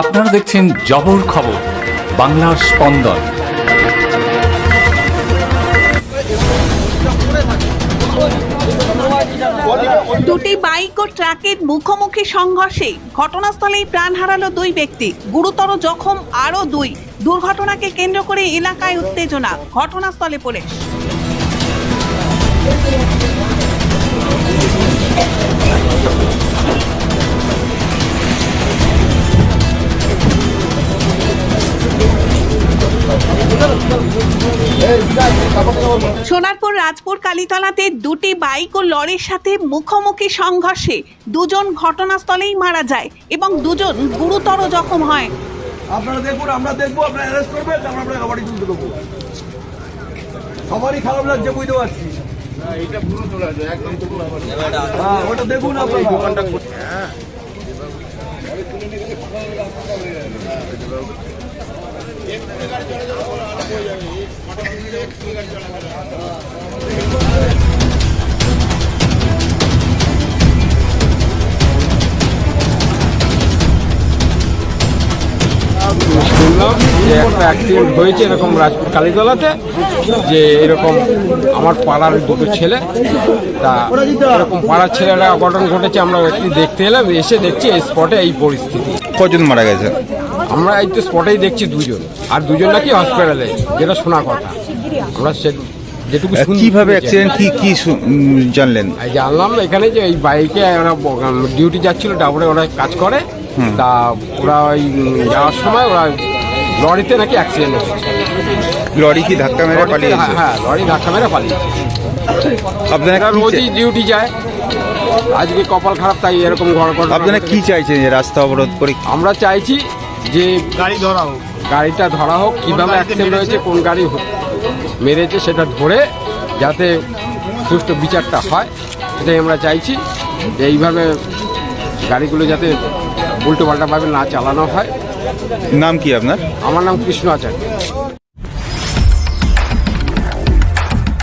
আপনারা দেখছেন জবর খবর, বাংলার স্পন্দন। দুটি বাইক ও ট্রাকের মুখোমুখি সংঘর্ষে ঘটনাস্থলেই প্রাণ হারালো দুই ব্যক্তি। গুরুতর জখম আরও দুই। দুর্ঘটনাকে কেন্দ্র করে এলাকায় উত্তেজনা, ঘটনাস্থলে পুলিশ। সোনারপুর রাজপুর কালীতলাতে দুটি বাইক ও লরির সাথে মুখোমুখি সংঘর্ষে দুজন ঘটনাস্থলেই মারা যায় এবং দুজন গুরুতর জখম হয়। আপনারা দেখুন আমরা দেখব আপনারা অ্যারেস্ট করবেন তারপর আমরা বাড়ি তুলতে দেবো। সবারই খারাপ লাগছে বুঝতে পারছি। হ্যাঁ ওটা দেখুন আপনারা। শুনলাম যে একটা অ্যাক্সিডেন্ট হয়েছে এরকম রাজপুর কালীতলাতে, যে এরকম আমার পাড়ার দুটো ছেলে, তা এরকম পাড়ার ছেলেরা অঘটন ঘটেছে, আমরা একটু দেখতে এলাম, এসে দেখছি এই স্পটে এই পরিস্থিতি। কজন মারা গেছে? আমরা এই তো স্পটেই দেখছি দুজন। আর দুজন নাকি হসপিটালে যেটা শোনা কথা। আমরা সে যেটুকু কীভাবে অ্যাক্সিডেন্ট কি কি জানলেন? জানলাম এখানে যে এই বাইকে ওরা ডিউটি যাচ্ছিল ডাবরে ওরা কাজ করে। তা ওরা ওই যাওয়ার সময় ওরা লরিতে নাকি অ্যাক্সিডেন্ট হয়েছে। লরি কি ধাক্কা মেরে পালিয়েছে? হ্যাঁ, হ্যাঁ লরি ধাক্কা মেরে পালিয়েছে। আপনারা রোজই ডিউটি যায়। আজকে কপাল খারাপ তাই এরকম ঘর আপনারা কি চাইছেন যে রাস্তা অবরোধ করে আমরা চাইছি যে গাড়ি ধরা হোক। গাড়িটা ধরা হোক কীভাবে অ্যাক্সিডেন্ট হয়েছে কোন গাড়ি মেরেছে সেটা ধরে যাতে সুষ্ঠু বিচারটা হয় সেটাই আমরা চাইছি যে এইভাবে গাড়িগুলো যাতে উল্টো পাল্টাভাবে না চালানো হয়। নাম কি আপনার? আমার নাম কৃষ্ণ আচার্য।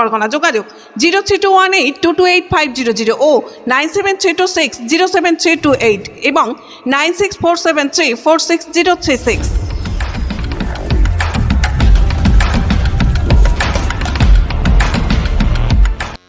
পরগনা। যোগাযোগ zero three two one eight two two eight five zero zero ও nine seven three two six zero seven three two eight এবং nine six four seven three four six zero three six.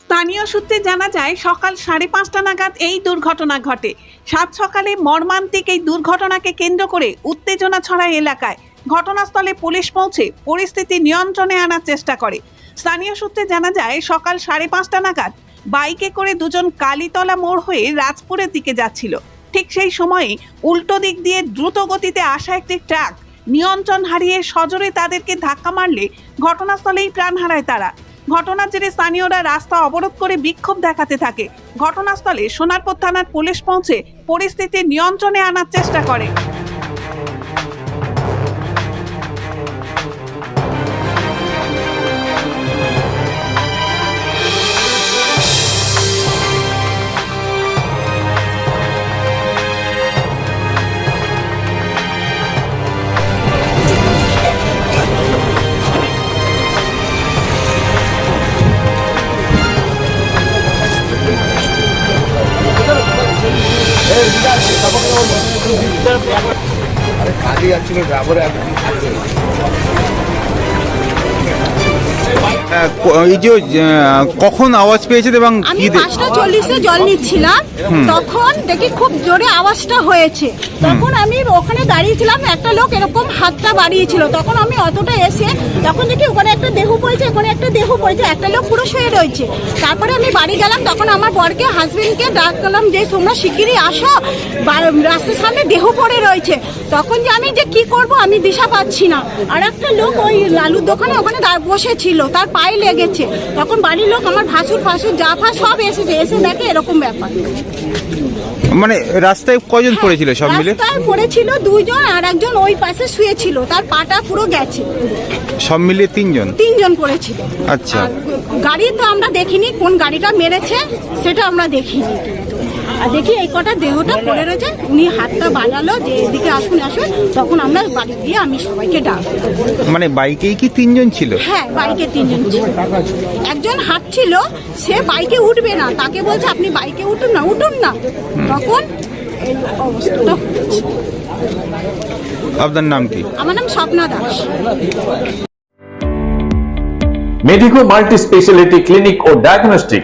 স্থানীয় সূত্রে জানা যায়, সকাল সাড়ে পাঁচটা নাগাদ এই দুর্ঘটনা ঘটে। সাত সকালে মর্মান্তিক এই দুর্ঘটনাকে কেন্দ্র করে উত্তেজনা ছড়ায় এলাকায়। ঘটনাস্থলে পুলিশ পৌঁছে পরিস্থিতি নিয়ন্ত্রণে আনার চেষ্টা করে। স্থানীয় সূত্রে জানা যায়, সকাল সাড়ে পাঁচটা নাগাদ বাইকে করে দুজন কালীতলা মোড় হয়ে রাজপুরের দিকে যাচ্ছিল। ঠিক সেই সময়ে উল্টো দিক দিয়ে দ্রুত গতিতে আসা একটি ট্রাক নিয়ন্ত্রণ হারিয়ে সজোরে তাদেরকে ধাক্কা মারলে ঘটনাস্থলেই প্রাণ হারায় তারা। ঘটনার জেরে স্থানীয়রা রাস্তা অবরোধ করে বিক্ষোভ দেখাতে থাকে। ঘটনাস্থলে সোনারপুর থানার পুলিশ পৌঁছে পরিস্থিতি নিয়ন্ত্রণে আনার চেষ্টা করে। আহ, ক- এই যে কখন আওয়াজ পেয়েছেন এবং আমি পাঁচটা চল্লিশে জল নিচ্ছিলাম। তখন দেখি খুব জোরে আওয়াজটা হয়েছে। তখন আমি ওখানে দাঁড়িয়েছিলাম একটা লোক এরকম হাতটা বাড়িয়েছিল। তখন আমি অতটা এসে তখন দেখি ওখানে একটা দেহু পড়েছে ওখানে একটা দেহু পড়েছে একটা লোক পুরো শুয়ে রয়েছে। তারপরে আমি বাড়ি গেলাম তখন আমার বরকে হাজবেন্ডকে ডাকলাম যে তোমরা শিগগিরই আসো রাস্তার সামনে দেহ পড়ে রয়েছে। তখন যে আমি যে কি করব আমি দিশা পাচ্ছি না। আর একটা লোক ওই লালুর দোকানে ওখানে বসেছিল। তার পায়ে লেগেছে। তখন বাড়ির লোক আমার ভাসুর ফাসুর যা জাফা সব এসেছে। এসে দেখে এরকম ব্যাপার। মানে রাস্তায় কজন পড়েছিল সব মিলে? রাস্তায় পড়েছিল দুইজন আর একজন ওই পাশে শুয়েছিল। তার পাটা পুরো গেছে। সব মিলিয়ে তিনজন? তিনজন পড়েছিল। আচ্ছা। আর গাড়ি তো আমরা দেখিনি কোন গাড়িটা মেরেছে সেটা আমরা দেখিনি। আর দেখি এই কটা দেহটা পড়ে রয়েছে। উনি হাতটা বাজালো যে এদিকে আসুন আসুন। তখন আমরা বাড়ি গিয়ে আমি সবাইকে ডাক মানে বাইকেই কি তিনজন ছিল? হ্যাঁ বাইকে তিনজন ছিল। একজন হাঁটছিল সে বাইকে উঠবে না। তাকে বলছে আপনি বাইকে উঠুন না উঠুন না। তখন এই অবস্থাটা আপনার নাম কি? আমার নাম Swapna Das. Medico multi speciality clinic ও ডায়াগনস্টিক